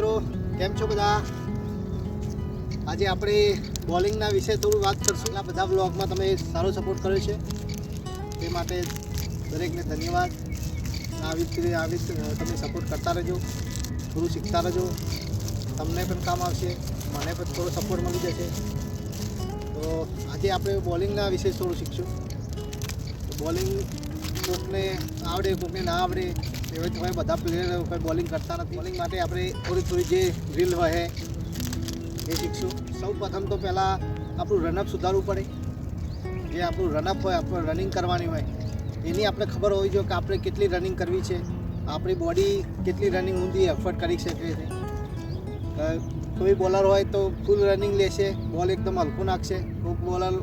મિત્રો, કેમ છો બધા? આજે આપણે બોલિંગના વિશે થોડું વાત કરશું. આ બધા બ્લોગમાં તમે સારો સપોર્ટ કર્યો છે. તે માટે દરેકને ધન્યવાદ. આવી રીતે, આવી તમે સપોર્ટ કરતા રહેજો. થોડું શીખતા રહેજો. તમને પણ કામ આવશે. મને પણ થોડો સપોર્ટ મળી જશે. તો આજે આપણે બોલિંગના વિશે થોડું શીખશું. બોલિંગ કોકને આવડે, કોકને ના આવડે. એવી તમે બધા પ્લેયર કોઈ બોલિંગ કરતા નથી. બોલિંગ માટે આપણે થોડી થોડી જે ડ્રીલ હોય એ શીખશું. સૌ પ્રથમ તો પહેલાં આપણું રનઅપ સુધારવું પડે. જે આપણું રનઅપ હોય, આપણે રનિંગ કરવાની હોય, એની આપણે ખબર હોવી જોઈએ કે આપણે કેટલી રનિંગ કરવી છે. આપણી બોડી કેટલી રનિંગ ઊંધી એફર્ટ કરી શકે છે. કોઈ બોલર હોય તો ફૂલ રનિંગ લેશે બોલ એકદમ હલકું નાખશે. કોઈ બોલર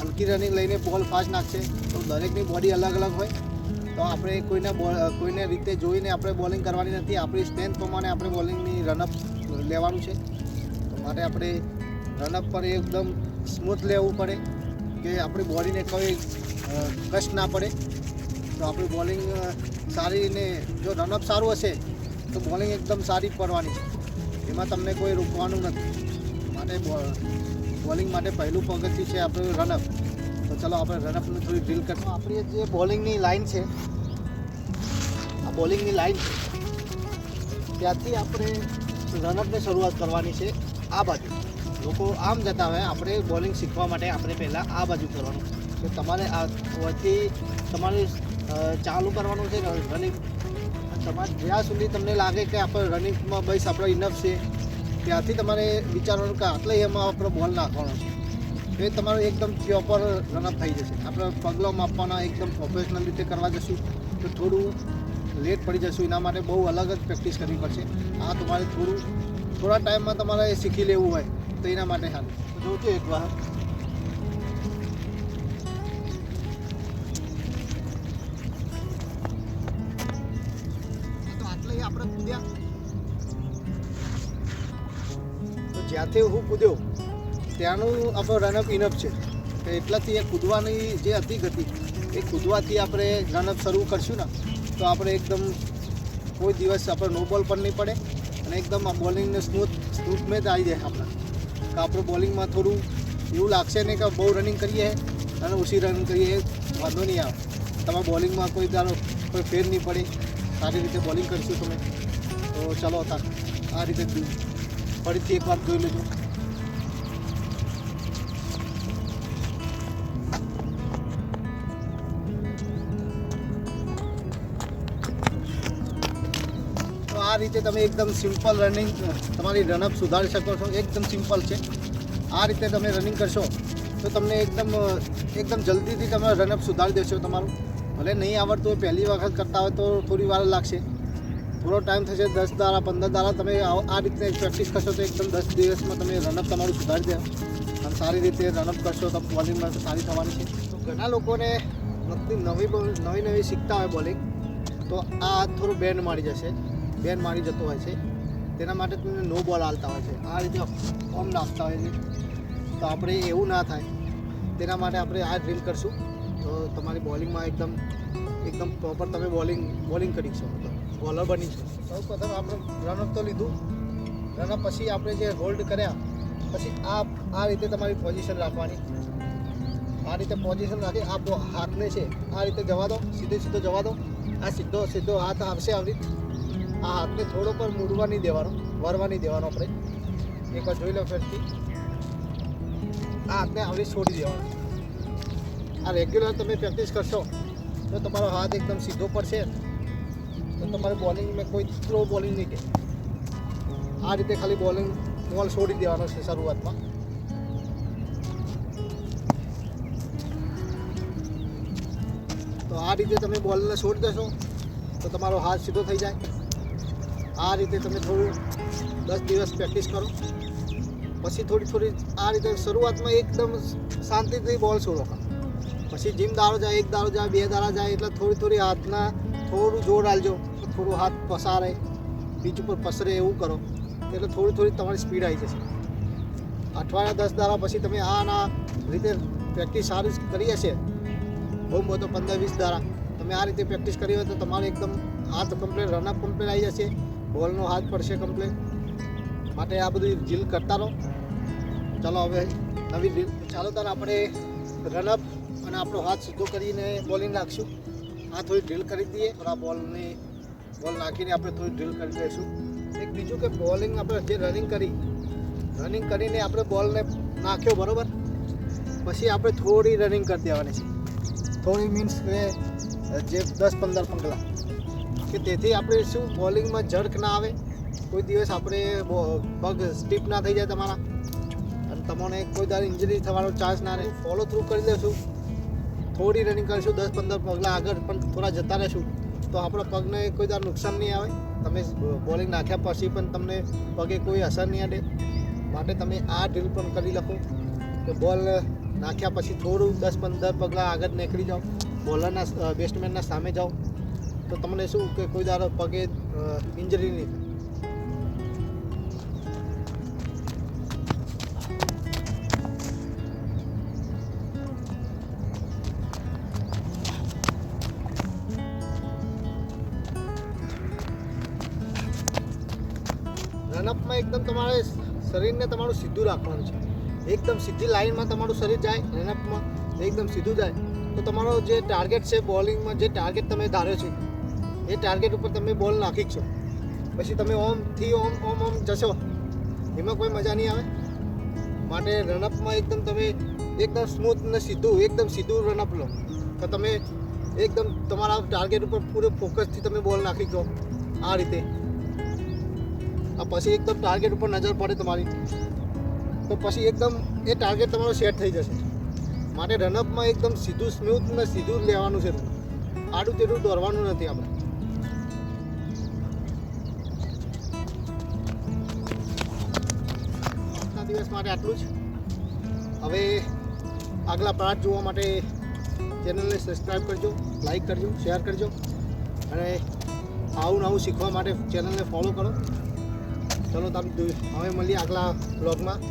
હલકી રનિંગ લઈને બોલ ફાસ્ટ નાખશે. તો દરેકની બોડી અલગ અલગ હોય. તો આપણે કોઈને કોઈને રીતે જોઈને આપણે બોલિંગ કરવાની નથી. આપણી સ્ટ્રેન્થ પ્રમાણે આપણે બોલિંગની રનઅપ લેવાનું છે. માટે આપણે રનઅપ પર એકદમ સ્મૂથ લેવું પડે કે આપણી બોડીને કોઈ કષ્ટ ના પડે. તો આપણી બોલિંગ સારી ને જો રનઅપ સારું હશે, તો બોલિંગ એકદમ સારી પડવાની છે. એમાં તમને કોઈ રોકવાનું નથી. માટે બોલિંગ માટે પહેલું પગથિયું છે આપણું રનઅપ. તો ચલો આપણે રનઅપની થોડી ડ્રીલ કરીશું આપણી જે બોલિંગની લાઈન છે, આ બોલિંગની લાઈન છે, ત્યાંથી આપણે રનઅપની શરૂઆત કરવાની છે આ બાજુ. લોકો આમ જતા હોય, આપણે બોલિંગ શીખવા માટે આપણે પહેલાં આ બાજુ કરવાનું. તો તમારે આ વચ્ચે તમારે ચાલુ કરવાનું છે રનિંગ તમારે જ્યાં સુધી તમને લાગે કે આપણે રનિંગમાં બસ આપણે ઇનફ છે, ત્યાંથી તમારે વિચારવાનું કે આટલે એમાં આપણો બોલ નાખવાનો છે. તો એ તમારું એકદમ પ્યોપર રનઅપ થઈ જશે. આપણે પગલો માપવાના એકદમ પ્રોફેશનલ રીતે કરવા જશું તો થોડું લેટ પડી જશું. એના માટે બહુ અલગ જ પ્રેક્ટિસ કરવી પડશે. આ તમારે થોડું, થોડા ટાઈમમાં તમારે એ શીખી લેવું હોય તો એના માટે હાલ. તો જોજો એક વાર. આપણે કૂદ્યા. તો જ્યાંથી હું કૂદ્યો ત્યાંનું આપણો રનઅપ ઇનઅપ છે. તો એટલાથી એ કૂદવાની જે હતી ગતિ એ કૂદવાથી આપણે રનઅપ શરૂ કરશું ને, તો આપણે એકદમ કોઈ દિવસ આપણે નો બોલ પણ નહીં પડે અને એકદમ આ બોલિંગને સ્મૂથ સ્મૂથ મેં જ આવી જાય આપણે. કે આપણું બોલિંગમાં થોડું એવું લાગશે નહીં કે બહુ રનિંગ કરીએ અને ઓછી રનિંગ કરીએ, વાંધો નહીં આવે. તમારા બોલિંગમાં કોઈ તારો કોઈ ફેર નહીં પડે. સારી રીતે બોલિંગ કરીશું તમે. તો ચલો તાર આ રીતે ફરીથી એક વાત જોઈ લેજો. આ રીતે તમે એકદમ સિમ્પલ રનિંગ તમારી રનઅપ સુધારી શકો છો. એકદમ સિમ્પલ છે. આ રીતે તમે રનિંગ કરશો, તો તમને એકદમ એકદમ જલ્દીથી તમે રનઅપ સુધારી દેશો તમારું. ભલે નહીં આવડતું હોય, પહેલી વખત કરતા હોય તો થોડી વાર લાગશે. થોડો ટાઈમ થશે, દસ દાડા, પંદર દાડા તમે આ રીતે પ્રેક્ટિસ કરશો તો એકદમ દસ દિવસમાં તમે રનઅપ તમારું સુધારી દે અને સારી રીતે રનઅપ કરશો તો બોલિંગમાં સારી થવાની છે. તો ઘણા લોકોને નવી નવી નવી નવી શીખતા હોય બોલિંગ તો આ થોડું બેન્ડ મારી જશે. બેન્ડ મારી જતો હોય છે. તેના માટે તમને નો બોલ હાલતા હોય છે. આ રીતે ફોર્મ નાખતા હોય છે. તો આપણે એવું ના થાય. તેના માટે આપણે આ ડ્રીલ કરશું. તો તમારી બોલિંગમાં એકદમ એકદમ પ્રોપર તમે બોલિંગ બોલિંગ કરી શકો. બોલર બની શકો. સૌ પ્રથમ આપણે રનઅપ તો લીધું. રનઅપ પછી આપણે જે હોલ્ડ કર્યા, પછી આ આ રીતે તમારી પોઝિશન રાખવાની. આ રીતે પોઝિશન રાખી આ હાથને છે, આ રીતે જવા દો, સીધે સીધો જવા દો. આ સીધો સીધો હાથ આવશે આવી. આ હાથને થોડો પર મૂડવા નહીં દેવાનો, વરવા નહીં દેવાનો આપણે. એકવાર જોઈ લો ફેરથી. આ હાથને હવે છોડી દેવાનો. આ રેગ્યુલર તમે પ્રેક્ટિસ કરશો, તો તમારો હાથ એકદમ સીધો પડશે. તો તમારે બોલિંગમાં કોઈ સ્લો બોલિંગ નહીં કે. આ રીતે ખાલી બોલિંગ બોલ છોડી દેવાનો છે શરૂઆતમાં. તો આ રીતે તમે બોલને છોડી દેશો, તો તમારો હાથ સીધો થઈ જાય. આ રીતે તમે થોડું દસ દિવસ પ્રેક્ટિસ કરો. પછી થોડી થોડી આ રીતે શરૂઆતમાં એકદમ શાંતિથી બોલ છોડો. પછી જીમ દારો જાય, એક દારો જાય, બે દારા જાય એટલે થોડી થોડી હાથના થોડું જોર આલજો થોડું હાથ પસારે બીજ ઉપર પસરે એવું કરો. એટલે થોડી થોડી તમારી સ્પીડ આવી જશે. અઠવાડિયા દસ દારા પછી તમે આના રીતે પ્રેક્ટિસ સારી કરી હશે. બહુ મોટો પંદર વીસ દારા તમે આ રીતે પ્રેક્ટિસ કરી હોય તો તમારે એકદમ હાથ કમ્પ્લેટ રનઅપ કમ્પ્લેટ આવી જશે. બોલનો હાથ પડશે કમ્પ્લેટ માટે આ બધું ડીલ કરતા રહો. ચાલો હવે નવી ડીલ ચાલો તાર આપણે રનઅપ અને આપણો હાથ સીધો કરીને બોલિંગ નાખશું. આ થોડી ડ્રીલ કરી દઈએ. થોડા બોલની, બોલ નાખીને આપણે થોડી ડ્રીલ કરી દઈશું. એક બીજું કે બોલિંગ આપણે જે રનિંગ કરી રનિંગ કરીને આપણે બોલને નાખ્યો, બરોબર? પછી આપણે થોડી રનિંગ કરી દેવાની છે. થોડી મીન્સ કે જે દસ પંદર પગલાં. કે તેથી આપણે શું બોલિંગમાં ઝડક ના આવે? કોઈ દિવસ આપણે પગ સ્ટીપ ના થઈ જાય તમારા. અને તમને કોઈ દર ઇન્જરી થવાનો ચાન્સ ના રહે. ફોલો થ્રુ કરી લેશું થોડી રનિંગ કરીશું દસ પંદર પગલાં આગળ પણ થોડા જતા રહેશું. તો આપણા પગને કોઈ દર નુકસાન નહીં આવે. તમે બોલિંગ નાખ્યા પછી પણ તમને પગે કોઈ અસર નહીં અડે. માટે તમે આ ડ્રીલ પણ કરી લખો કે બોલ નાખ્યા પછી થોડું દસ પંદર પગલાં આગળ નીકળી જાઓ. બોલરના બેટ્સમેનના સામે જાઓ. તો તમને શું કે કોઈ દાડો પગે ઇન્જરી નહીં થાય? રનઅપમાં એકદમ તમારે શરીરને તમારું સીધું રાખવાનું છે. એકદમ સીધી લાઈનમાં તમારું શરીર જાય રનઅપમાં એકદમ સીધું જાય, તો તમારો જે ટાર્ગેટ છે બોલિંગમાં જે ટાર્ગેટ તમે ધાર્યો છે એ ટાર્ગેટ ઉપર તમે બોલ નાખી છો. પછી તમે ઓમથી ઓમ ઓમ ઓમ જશો. એમાં કોઈ મજા નહીં આવે. માટે રનઅપમાં એકદમ તમે એકદમ સ્મૂથ ને સીધું, એકદમ સીધું રનઅપ લો. તો તમે એકદમ તમારા ટાર્ગેટ ઉપર પૂરે ફોકસથી તમે બોલ નાખી દો આ રીતે. આ પછી એકદમ ટાર્ગેટ ઉપર નજર પડે તમારી. તો પછી એકદમ એ ટાર્ગેટ તમારો સેટ થઈ જશે. માટે રનઅપમાં એકદમ સીધું સ્મૂથ ને સીધું લેવાનું છે. આડું તેડું દોરવાનું નથી આપણે. દિવસ માટે આટલું જ. હવે આગલા પાર્ટ જોવા માટે ચેનલને સબસ્ક્રાઈબ કરજો લાઈક કરજો શેર કરજો અને આવું નવું શીખવા માટે ચેનલને ફોલો કરો. ચલો તમે હવે મળીએ આગલા બ્લોગમાં